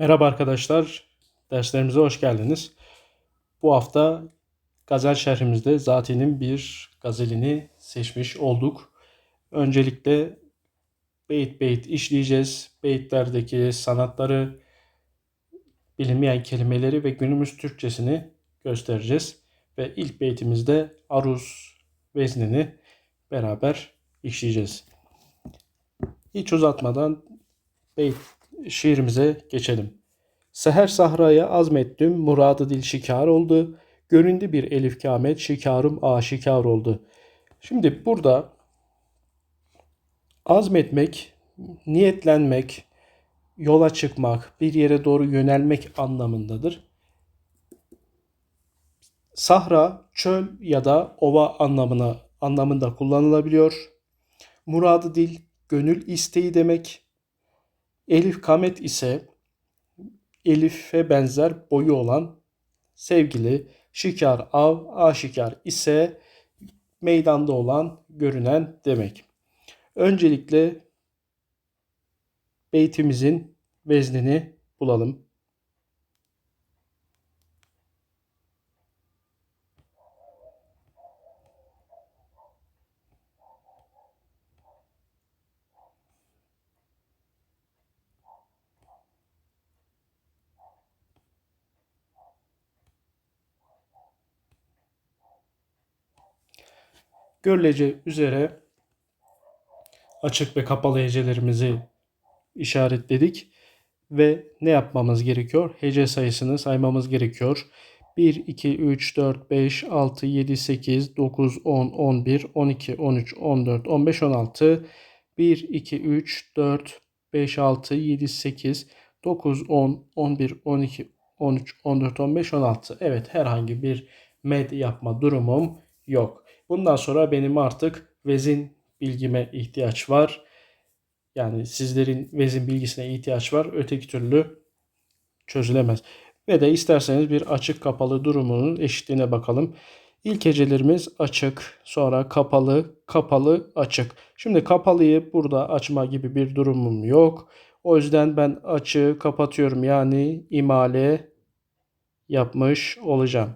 Merhaba arkadaşlar, derslerimize hoş geldiniz. Bu hafta gazel şerhimizde Zati'nin bir gazelini seçmiş olduk. Öncelikle beyit beyit işleyeceğiz. Beyitlerdeki sanatları, bilinmeyen kelimeleri ve günümüz Türkçesini göstereceğiz. Ve ilk beytimizde aruz veznini beraber işleyeceğiz. Hiç uzatmadan beyt şiirimize geçelim. Seher sahraya azmettim, muradı dil şikar oldu. Göründü bir elif kâmet, şikarım aşikar oldu. Şimdi burada azmetmek, niyetlenmek, yola çıkmak, bir yere doğru yönelmek anlamındadır. Sahra, çöl ya da ova anlamına anlamında kullanılabiliyor. Muradı dil, gönül isteği demek. Elif kamet ise Elif'e benzer boyu olan sevgili, şikar av, aşikar ise meydanda olan, görünen demek. Öncelikle beytimizin veznini bulalım. Görüleceği üzere açık ve kapalı hecelerimizi işaretledik ve ne yapmamız gerekiyor? Hece sayısını saymamız gerekiyor. 1, 2, 3, 4, 5, 6, 7, 8, 9, 10, 11, 12, 13, 14, 15, 16, 1, 2, 3, 4, 5, 6, 7, 8, 9, 10, 11, 12, 13, 14, 15, 16. Evet herhangi bir med yapma durumum yok. Bundan sonra benim artık vezin bilgime ihtiyaç var. Yani sizlerin vezin bilgisine ihtiyaç var. Öteki türlü çözülemez. Ve de isterseniz bir açık kapalı durumunun eşitliğine bakalım. İlk hecelerimiz açık, sonra kapalı, kapalı, açık. Şimdi kapalıyı burada açma gibi bir durumum yok. O yüzden ben açığı kapatıyorum. Yani imale yapmış olacağım.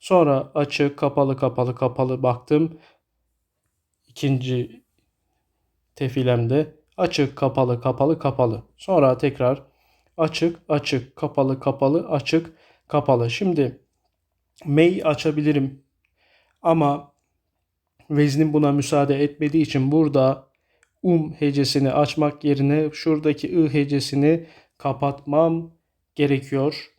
Sonra açık, kapalı, kapalı, kapalı baktım. İkinci tefilemde açık, kapalı, kapalı, kapalı. Sonra tekrar açık, açık, kapalı, kapalı, açık, kapalı. Şimdi mey açabilirim ama veznim buna müsaade etmediği için burada um hecesini açmak yerine şuradaki ı hecesini kapatmam gerekiyor.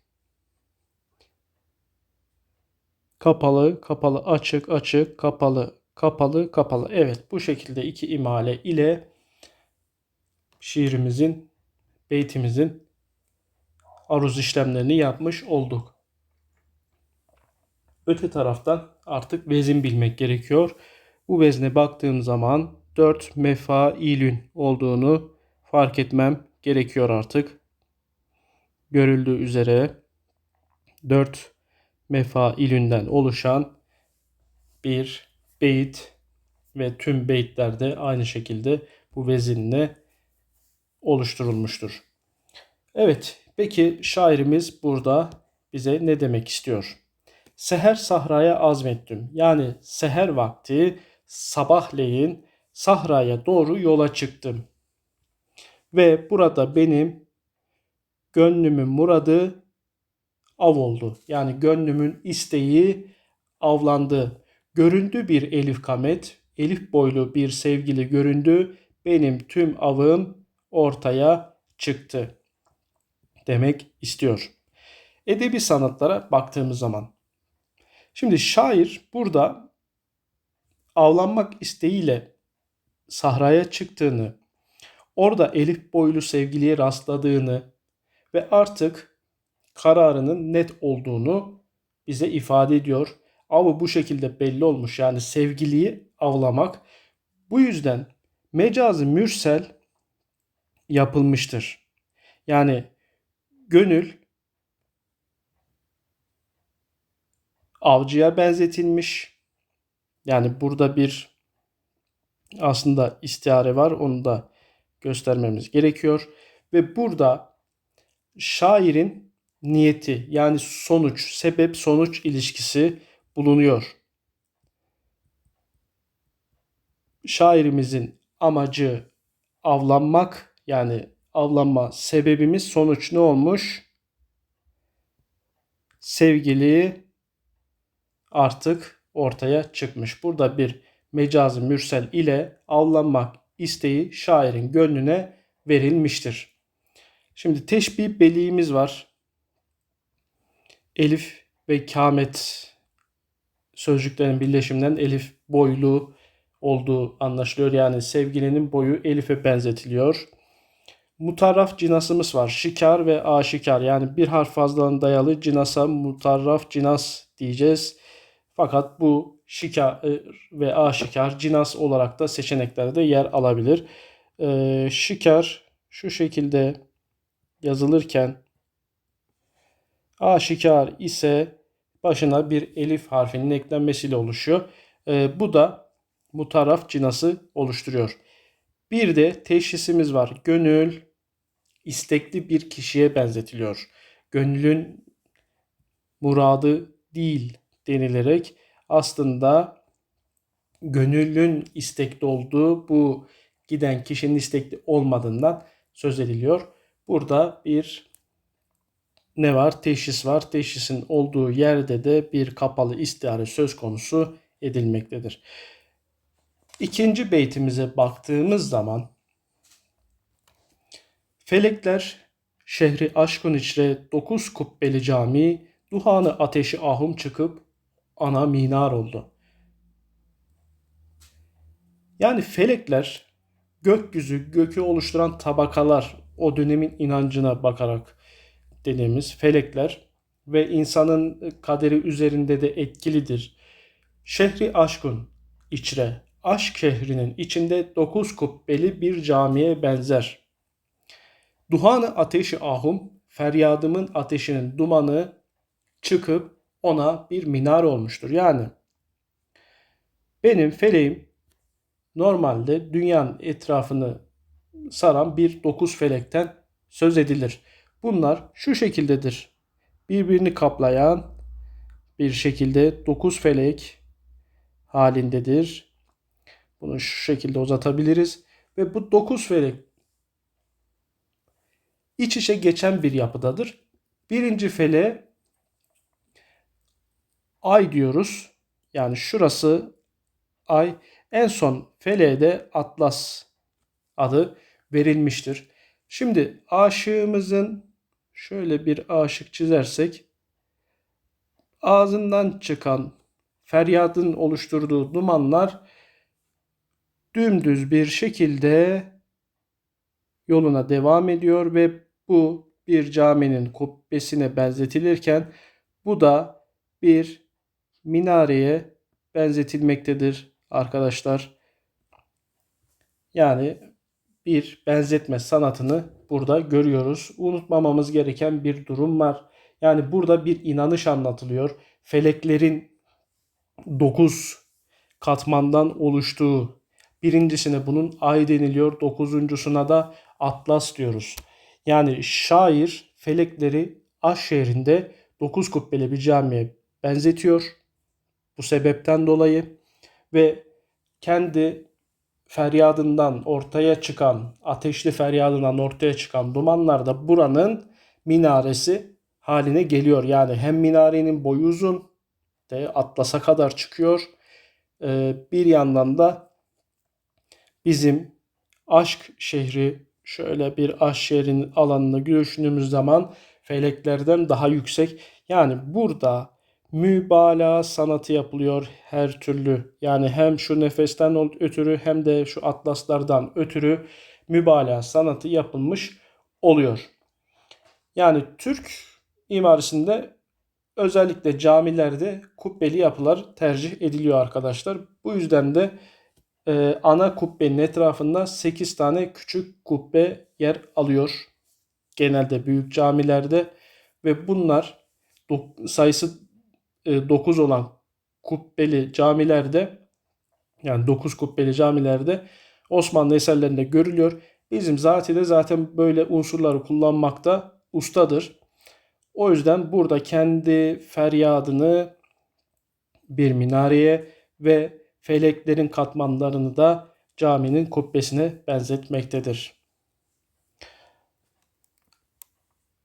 Kapalı, kapalı, açık, açık, kapalı, kapalı, kapalı. Evet bu şekilde iki imale ile şiirimizin, beytimizin aruz işlemlerini yapmış olduk. Öte taraftan artık vezin bilmek gerekiyor. Bu vezne baktığım zaman 4 mefailün olduğunu fark etmem gerekiyor artık. Görüldüğü üzere 4 mefailünden oluşan bir beyit ve tüm beyitlerde aynı şekilde bu vezinle oluşturulmuştur. Evet, peki şairimiz burada bize ne demek istiyor? Seher sahraya azmettim. Yani seher vakti sabahleyin sahraya doğru yola çıktım. Ve burada benim gönlümün muradı av oldu. Yani gönlümün isteği avlandı. Göründü bir Elif kamet, Elif boylu bir sevgili göründü. Benim tüm avım ortaya çıktı. Demek istiyor. Edebi sanatlara baktığımız zaman. Şimdi şair burada avlanmak isteğiyle sahraya çıktığını, orada Elif boylu sevgiliye rastladığını ve artık kararının net olduğunu bize ifade ediyor. Avı bu şekilde belli olmuş. Yani sevgiliyi avlamak. Bu yüzden mecazı mürsel yapılmıştır. Yani gönül avcıya benzetilmiş. Yani burada bir aslında istihare var. Onu da göstermemiz gerekiyor. Ve burada şairin niyeti yani sonuç, sebep sonuç ilişkisi bulunuyor. Şairimizin amacı avlanmak yani avlanma sebebimiz sonuç ne olmuş? Sevgili artık ortaya çıkmış. Burada bir mecazı mürsel ile avlanmak isteği şairin gönlüne verilmiştir. Şimdi teşbih beliğimiz var. Elif ve kamet sözcüklerin birleşiminden elif boylu olduğu anlaşılıyor. Yani sevgilinin boyu Elif'e benzetiliyor. Mutarraf cinasımız var. Şikar ve aşikar. Yani bir harf fazlalığına dayalı cinasa mutarraf cinas diyeceğiz. Fakat bu şikar ve aşikar cinas olarak da seçeneklerde yer alabilir. Ee, şikar şu şekilde yazılırken aşikar ise başına bir elif harfinin eklenmesiyle oluşuyor. Ee, bu da mutaraf cinası oluşturuyor. Bir de teşhisimiz var. Gönül istekli bir kişiye benzetiliyor. Gönlün muradı değil denilerek aslında gönüllün istekli olduğu bu giden kişinin istekli olmadığından söz ediliyor. Burada bir ne var? Teşhis var. Teşhisin olduğu yerde de bir kapalı istihare söz konusu edilmektedir. İkinci beytimize baktığımız zaman Felekler şehri aşkın içre dokuz kubbeli cami duhanı ateşi ahum çıkıp ana minar oldu. Yani felekler gökyüzü, gökü oluşturan tabakalar o dönemin inancına bakarak dediğimiz felekler ve insanın kaderi üzerinde de etkilidir. Şehri aşkın içre aşk şehrinin içinde dokuz kubbeli bir camiye benzer. Duhanı ateşi ahum, feryadımın ateşinin dumanı çıkıp ona bir minar olmuştur. Yani benim feleğim normalde dünyanın etrafını saran bir dokuz felekten söz edilir. Bunlar şu şekildedir. Birbirini kaplayan bir şekilde dokuz felek halindedir. Bunu şu şekilde uzatabiliriz. Ve bu dokuz felek iç içe geçen bir yapıdadır. Birinci fele ay diyoruz. Yani şurası ay. En son feleğe de Atlas adı verilmiştir. Şimdi aşığımızın şöyle bir aşık çizersek ağzından çıkan feryadın oluşturduğu dumanlar dümdüz bir şekilde yoluna devam ediyor ve bu bir caminin kubbesine benzetilirken bu da bir minareye benzetilmektedir arkadaşlar. Yani bir benzetme sanatını burada görüyoruz. Unutmamamız gereken bir durum var. Yani burada bir inanış anlatılıyor. Feleklerin 9 katmandan oluştuğu Birincisine bunun ay deniliyor. Dokuzuncusuna da atlas diyoruz. Yani şair felekleri Aş şehrinde dokuz kubbeli bir camiye benzetiyor. Bu sebepten dolayı ve kendi feryadından ortaya çıkan, ateşli feryadından ortaya çıkan dumanlar da buranın minaresi haline geliyor. Yani hem minarenin boyu uzun de Atlas'a kadar çıkıyor. Ee, bir yandan da bizim aşk şehri şöyle bir aşk şehrinin alanını düşündüğümüz zaman feleklerden daha yüksek. Yani burada mübalağa sanatı yapılıyor her türlü. Yani hem şu nefesten ötürü hem de şu atlaslardan ötürü mübalağa sanatı yapılmış oluyor. Yani Türk mimarisinde özellikle camilerde kubbeli yapılar tercih ediliyor arkadaşlar. Bu yüzden de e, ana kubbenin etrafında 8 tane küçük kubbe yer alıyor. Genelde büyük camilerde ve bunlar sayısı 9 olan kubbeli camilerde yani 9 kubbeli camilerde Osmanlı eserlerinde görülüyor. Bizim Zati'de zaten böyle unsurları kullanmakta ustadır. O yüzden burada kendi feryadını bir minareye ve feleklerin katmanlarını da caminin kubbesine benzetmektedir.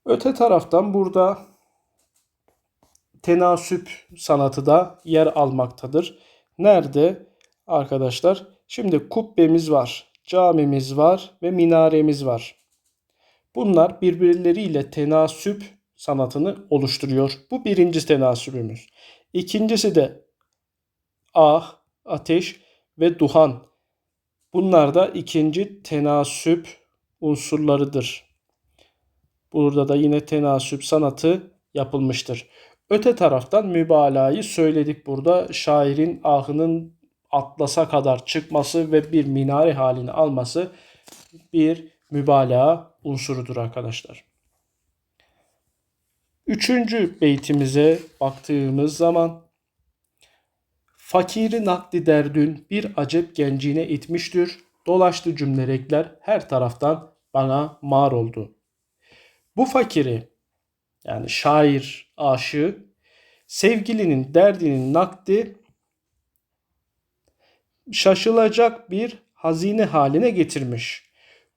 Öte taraftan burada tenasüp sanatı da yer almaktadır. Nerede arkadaşlar? Şimdi kubbemiz var, camimiz var ve minaremiz var. Bunlar birbirleriyle tenasüp sanatını oluşturuyor. Bu birinci tenasübümüz. İkincisi de ah, ateş ve duhan. Bunlar da ikinci tenasüp unsurlarıdır. Burada da yine tenasüp sanatı yapılmıştır. Öte taraftan mübalağayı söyledik burada. Şairin ahının atlasa kadar çıkması ve bir minare halini alması bir mübalağa unsurudur arkadaşlar. Üçüncü beytimize baktığımız zaman Fakiri nakdi derdün bir acep gencine itmiştir. Dolaştı cümlerekler her taraftan bana mar oldu. Bu fakiri yani şair, aşığı sevgilinin derdinin nakdi şaşılacak bir hazine haline getirmiş.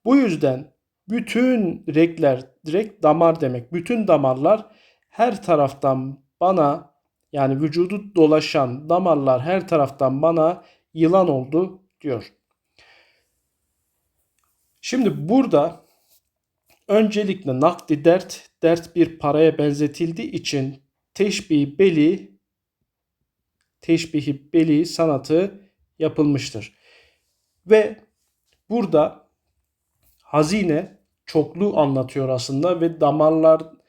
Bu yüzden bütün rekler, direkt damar demek. Bütün damarlar her taraftan bana yani vücudu dolaşan damarlar her taraftan bana yılan oldu diyor. Şimdi burada öncelikle nakdi dert, dert bir paraya benzetildiği için teşbih beli teşbihi beli sanatı yapılmıştır. Ve burada hazine çoklu anlatıyor aslında ve damarların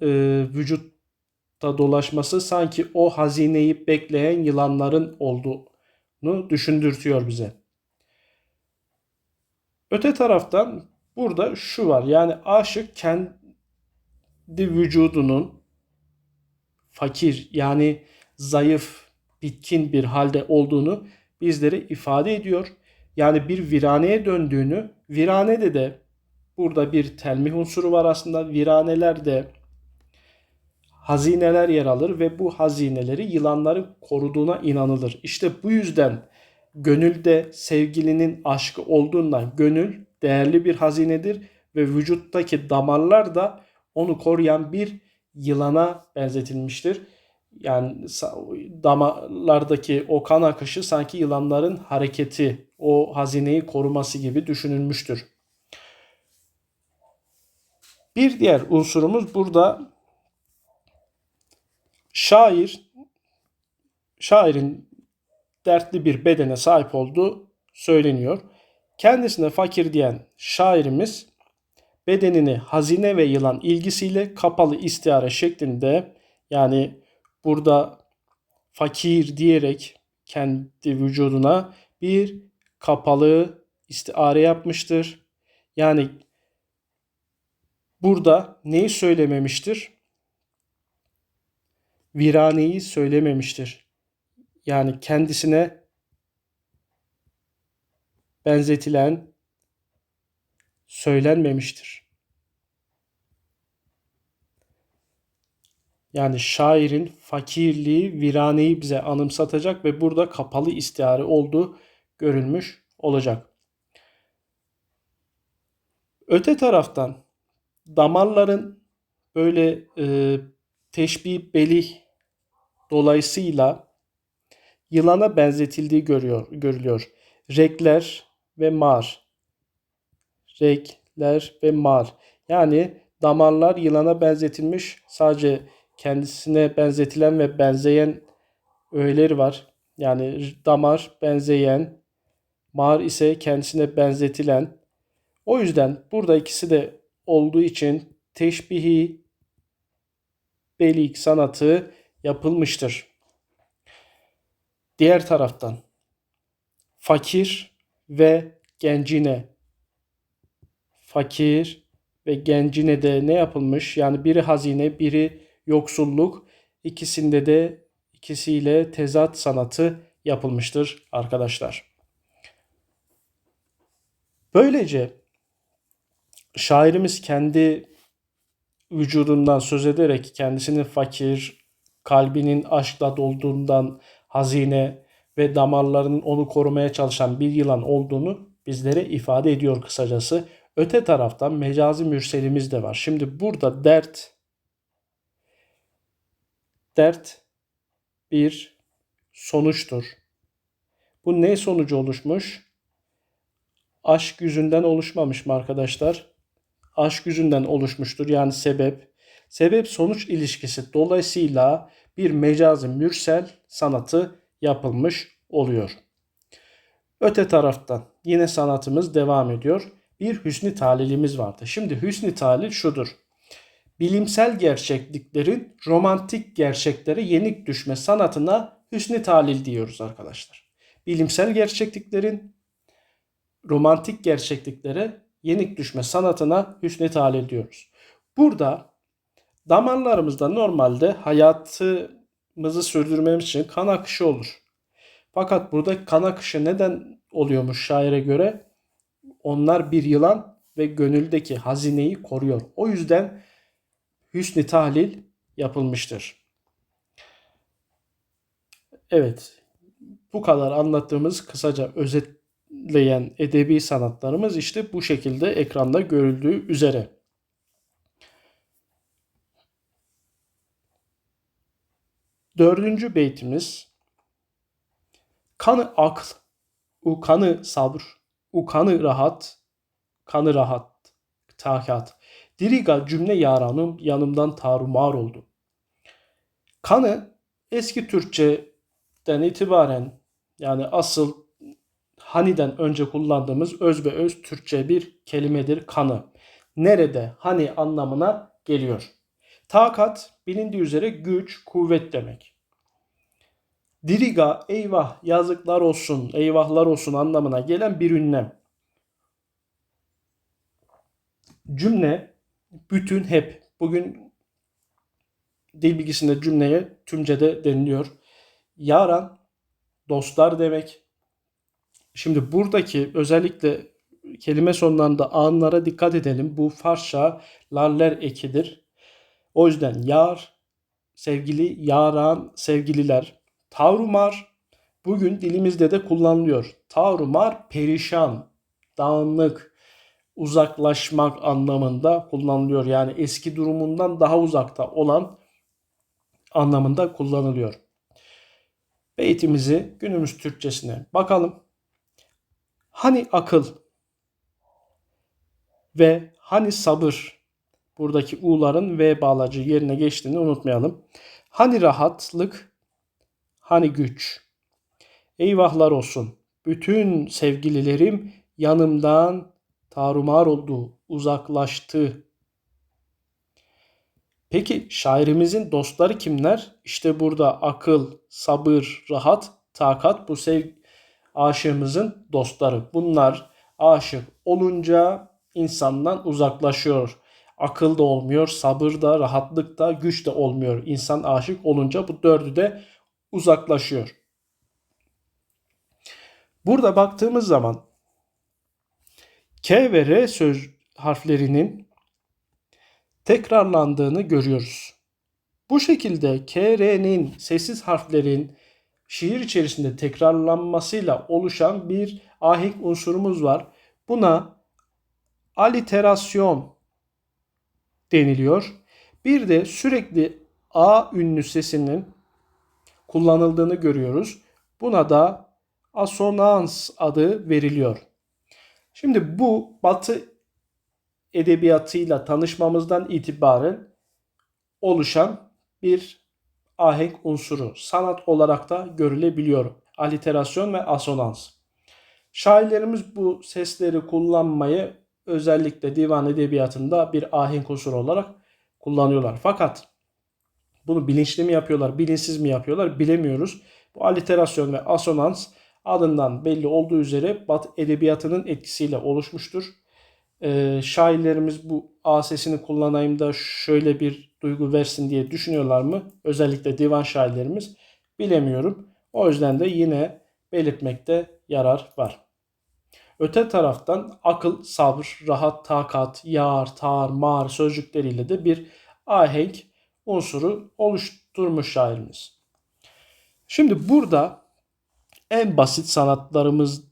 e, vücutta dolaşması sanki o hazineyi bekleyen yılanların olduğunu düşündürtüyor bize. Öte taraftan burada şu var. Yani aşık kendi vücudunun fakir yani zayıf, bitkin bir halde olduğunu bizlere ifade ediyor. Yani bir viraneye döndüğünü, viranede de burada bir telmih unsuru var aslında. Viraneler de hazineler yer alır ve bu hazineleri yılanların koruduğuna inanılır. İşte bu yüzden gönülde sevgilinin aşkı olduğundan gönül değerli bir hazinedir ve vücuttaki damarlar da onu koruyan bir yılana benzetilmiştir. Yani damarlardaki o kan akışı sanki yılanların hareketi, o hazineyi koruması gibi düşünülmüştür. Bir diğer unsurumuz burada şair şairin dertli bir bedene sahip olduğu söyleniyor. Kendisine fakir diyen şairimiz bedenini hazine ve yılan ilgisiyle kapalı istihare şeklinde yani burada fakir diyerek kendi vücuduna bir kapalı istiare yapmıştır. Yani burada neyi söylememiştir? Viraneyi söylememiştir. Yani kendisine benzetilen söylenmemiştir. Yani şairin fakirliği, viraneyi bize anımsatacak ve burada kapalı istihare olduğu görülmüş olacak. Öte taraftan damarların böyle e, teşbih belih dolayısıyla yılana benzetildiği görüyor, görülüyor. Rekler ve mar. Rekler ve mar. Yani damarlar yılana benzetilmiş. Sadece kendisine benzetilen ve benzeyen öğeleri var. Yani damar benzeyen, mar ise kendisine benzetilen. O yüzden burada ikisi de olduğu için teşbihi belik sanatı yapılmıştır. Diğer taraftan fakir ve gencine fakir ve gencine de ne yapılmış? Yani biri hazine, biri yoksulluk. İkisinde de ikisiyle tezat sanatı yapılmıştır arkadaşlar. Böylece şairimiz kendi vücudundan söz ederek kendisinin fakir, kalbinin aşkla dolduğundan hazine ve damarlarının onu korumaya çalışan bir yılan olduğunu bizlere ifade ediyor kısacası. Öte taraftan mecazi mürselimiz de var. Şimdi burada dert dert bir sonuçtur. Bu ne sonucu oluşmuş? Aşk yüzünden oluşmamış mı arkadaşlar? Aşk yüzünden oluşmuştur yani sebep. Sebep sonuç ilişkisi dolayısıyla bir mecazi mürsel sanatı yapılmış oluyor. Öte taraftan yine sanatımız devam ediyor. Bir hüsnü talilimiz vardı. Şimdi hüsnü talil şudur. Bilimsel gerçekliklerin romantik gerçeklere yenik düşme sanatına hüsnü talil diyoruz arkadaşlar. Bilimsel gerçekliklerin romantik gerçekliklere yenik düşme sanatına hüsnü talil diyoruz. Burada damarlarımızda normalde hayatımızı sürdürmemiz için kan akışı olur. Fakat burada kan akışı neden oluyormuş şaire göre? Onlar bir yılan ve gönüldeki hazineyi koruyor. O yüzden hüsnü tahlil yapılmıştır. Evet, bu kadar anlattığımız kısaca özetleyen edebi sanatlarımız işte bu şekilde ekranda görüldüğü üzere. Dördüncü beytimiz Kanı akl, u kanı sabr, u kanı rahat, kanı rahat, takat. Diriga cümle yaranım yanımdan tarumar oldu. Kanı eski Türkçeden itibaren yani asıl haniden önce kullandığımız öz ve öz Türkçe bir kelimedir kanı. Nerede hani anlamına geliyor. Takat bilindiği üzere güç, kuvvet demek. Diriga eyvah yazıklar olsun, eyvahlar olsun anlamına gelen bir ünlem. Cümle bütün hep bugün dil bilgisinde cümleye tümcede deniliyor. Yaran dostlar demek. Şimdi buradaki özellikle kelime sonlarında anlara dikkat edelim. Bu Farsça laller ekidir. O yüzden yar, sevgili, yaran, sevgililer. Tavrumar bugün dilimizde de kullanılıyor. Tavrumar perişan, dağınık, uzaklaşmak anlamında kullanılıyor. Yani eski durumundan daha uzakta olan anlamında kullanılıyor. Beytimizi günümüz Türkçesine bakalım. Hani akıl ve hani sabır buradaki u'ların v bağlacı yerine geçtiğini unutmayalım. Hani rahatlık Hani güç. Eyvahlar olsun. Bütün sevgililerim yanımdan tarumar oldu, uzaklaştı. Peki şairimizin dostları kimler? İşte burada akıl, sabır, rahat, takat bu sev aşığımızın dostları. Bunlar aşık olunca insandan uzaklaşıyor. Akıl da olmuyor, sabır da, rahatlık da, güç de olmuyor. İnsan aşık olunca bu dördü de uzaklaşıyor. Burada baktığımız zaman K ve R söz harflerinin tekrarlandığını görüyoruz. Bu şekilde K, R'nin sessiz harflerin şiir içerisinde tekrarlanmasıyla oluşan bir ahenk unsurumuz var. Buna aliterasyon deniliyor. Bir de sürekli A ünlü sesinin kullanıldığını görüyoruz. Buna da asonans adı veriliyor. Şimdi bu Batı edebiyatıyla tanışmamızdan itibaren oluşan bir ahenk unsuru. Sanat olarak da görülebiliyor. Aliterasyon ve asonans. Şairlerimiz bu sesleri kullanmayı özellikle divan edebiyatında bir ahenk unsuru olarak kullanıyorlar. Fakat bunu bilinçli mi yapıyorlar, bilinçsiz mi yapıyorlar bilemiyoruz. Bu aliterasyon ve asonans adından belli olduğu üzere Bat edebiyatının etkisiyle oluşmuştur. Ee, şairlerimiz bu A sesini kullanayım da şöyle bir duygu versin diye düşünüyorlar mı? Özellikle divan şairlerimiz bilemiyorum. O yüzden de yine belirtmekte yarar var. Öte taraftan akıl, sabır, rahat, takat, yar, tar, mar sözcükleriyle de bir ahenk unsuru oluşturmuş şairimiz. Şimdi burada en basit sanatlarımız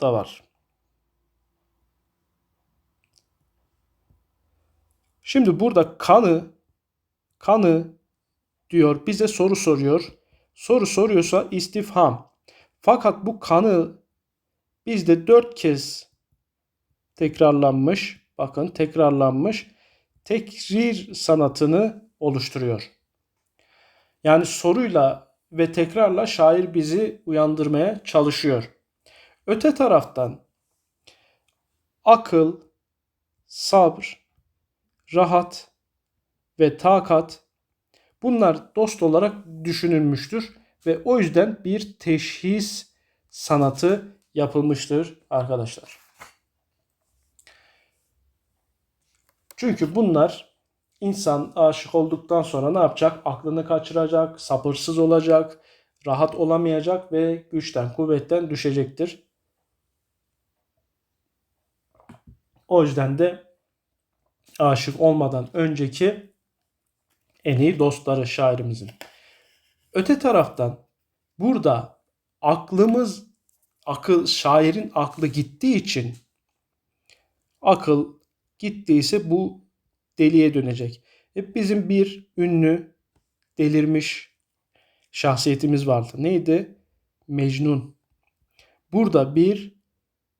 da var. Şimdi burada kanı kanı diyor bize soru soruyor. Soru soruyorsa istifham. Fakat bu kanı bizde dört kez tekrarlanmış. Bakın tekrarlanmış. Tekrir sanatını oluşturuyor. Yani soruyla ve tekrarla şair bizi uyandırmaya çalışıyor. Öte taraftan akıl, sabır, rahat ve takat bunlar dost olarak düşünülmüştür ve o yüzden bir teşhis sanatı yapılmıştır arkadaşlar. Çünkü bunlar insan aşık olduktan sonra ne yapacak? Aklını kaçıracak, sabırsız olacak, rahat olamayacak ve güçten, kuvvetten düşecektir. O yüzden de aşık olmadan önceki en iyi dostları şairimizin. Öte taraftan burada aklımız akıl şairin aklı gittiği için akıl gittiyse bu deliye dönecek. Hep bizim bir ünlü delirmiş şahsiyetimiz vardı. Neydi? Mecnun. Burada bir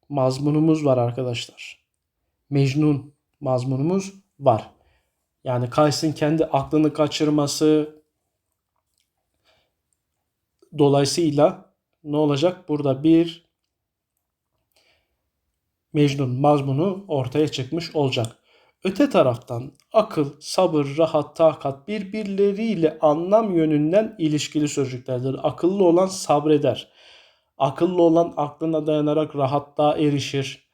mazmunumuz var arkadaşlar. Mecnun mazmunumuz var. Yani Kays'ın kendi aklını kaçırması dolayısıyla ne olacak? Burada bir Mecnun mazmunu ortaya çıkmış olacak. Öte taraftan akıl, sabır, rahat, takat birbirleriyle anlam yönünden ilişkili sözcüklerdir. Akıllı olan sabreder. Akıllı olan aklına dayanarak rahatlığa erişir.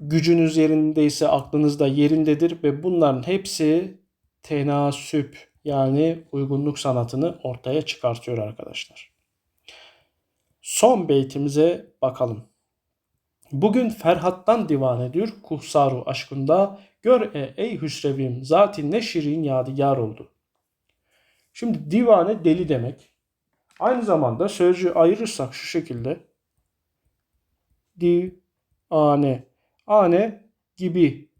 Gücünüz yerindeyse aklınız da yerindedir ve bunların hepsi tenasüp yani uygunluk sanatını ortaya çıkartıyor arkadaşlar. Son beytimize bakalım. Bugün Ferhat'tan divan ediyor Kuhsaru aşkında gör e ey Hüsrevim zaten ne şirin yadigar oldu. Şimdi divane deli demek. Aynı zamanda sözcüğü ayırırsak şu şekilde divane ane gibi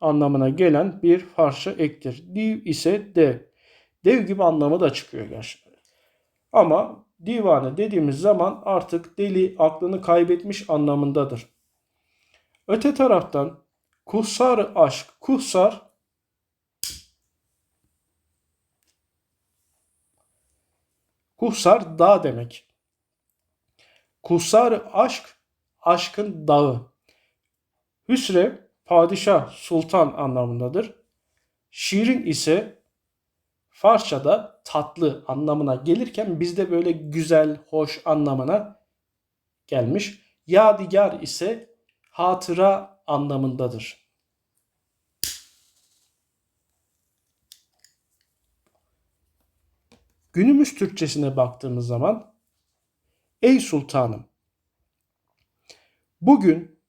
anlamına gelen bir Farsça ektir. Div ise dev. Dev gibi anlamı da çıkıyor gerçekten. Ama divane dediğimiz zaman artık deli aklını kaybetmiş anlamındadır. Öte taraftan kuhsar aşk, kuhsar kuhsar dağ demek. Kuhsar aşk, aşkın dağı. Hüsrev, padişah, sultan anlamındadır. Şirin ise Farsçada tatlı anlamına gelirken bizde böyle güzel, hoş anlamına gelmiş. Yadigar ise hatıra anlamındadır. Günümüz Türkçesine baktığımız zaman Ey sultanım bugün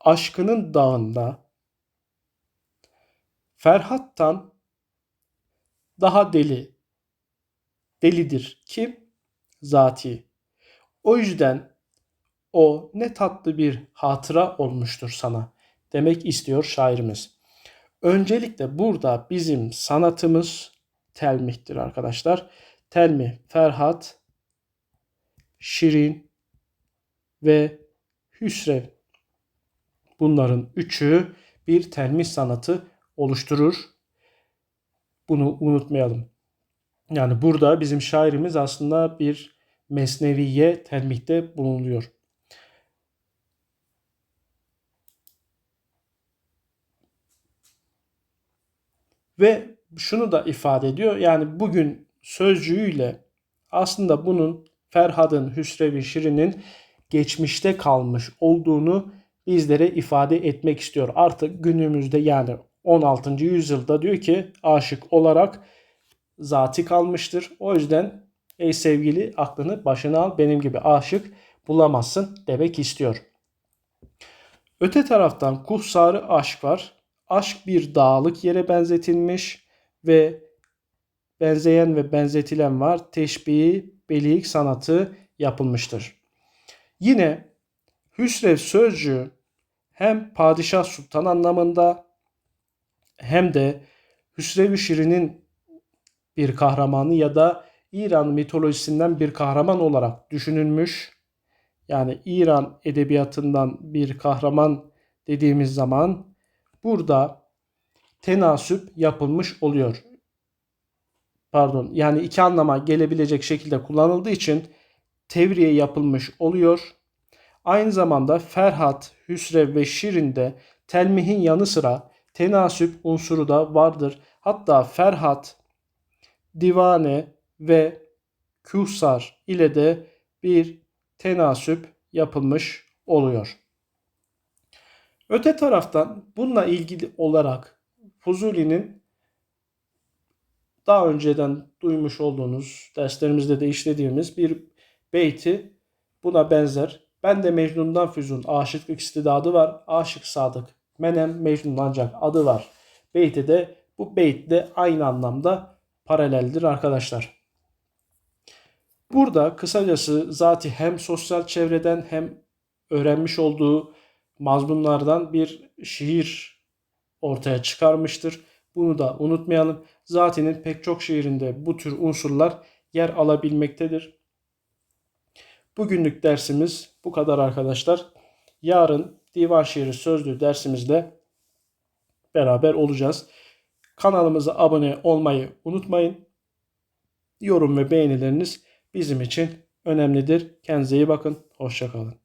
aşkının dağında Ferhat'tan daha deli delidir kim? Zati. O yüzden o ne tatlı bir hatıra olmuştur sana demek istiyor şairimiz. Öncelikle burada bizim sanatımız telmihtir arkadaşlar. Telmih, Ferhat, Şirin ve Hüsrev. Bunların üçü bir telmih sanatı oluşturur. Bunu unutmayalım. Yani burada bizim şairimiz aslında bir mesneviye telmihte bulunuyor. Ve şunu da ifade ediyor. Yani bugün sözcüğüyle aslında bunun Ferhad'ın, Hüsrev-i Şirin'in geçmişte kalmış olduğunu bizlere ifade etmek istiyor. Artık günümüzde yani 16. yüzyılda diyor ki aşık olarak zati kalmıştır. O yüzden ey sevgili aklını başına al benim gibi aşık bulamazsın demek istiyor. Öte taraftan kuhsarı aşk var. Aşk bir dağlık yere benzetilmiş ve benzeyen ve benzetilen var. Teşbihi, belik sanatı yapılmıştır. Yine Hüsrev sözcüğü hem padişah sultan anlamında hem de Hüsrev-i Şirin'in bir kahramanı ya da İran mitolojisinden bir kahraman olarak düşünülmüş. Yani İran edebiyatından bir kahraman dediğimiz zaman burada tenasüp yapılmış oluyor. Pardon yani iki anlama gelebilecek şekilde kullanıldığı için tevriye yapılmış oluyor. Aynı zamanda Ferhat, Hüsrev ve Şirin'de telmihin yanı sıra tenasüp unsuru da vardır. Hatta Ferhat, Divane ve Küsar ile de bir tenasüp yapılmış oluyor. Öte taraftan bununla ilgili olarak Fuzuli'nin daha önceden duymuş olduğunuz derslerimizde de işlediğimiz bir beyti buna benzer. Ben de Mecnun'dan Füzun aşıklık istidadı var. Aşık Sadık Menem Mecnun ancak adı var. Beyti de bu beyt de aynı anlamda paraleldir arkadaşlar. Burada kısacası zati hem sosyal çevreden hem öğrenmiş olduğu mazmunlardan bir şiir ortaya çıkarmıştır. Bunu da unutmayalım. Zati'nin pek çok şiirinde bu tür unsurlar yer alabilmektedir. Bugünlük dersimiz bu kadar arkadaşlar. Yarın divan şiiri sözlüğü dersimizde beraber olacağız. Kanalımıza abone olmayı unutmayın. Yorum ve beğenileriniz bizim için önemlidir. Kendinize iyi bakın. Hoşçakalın.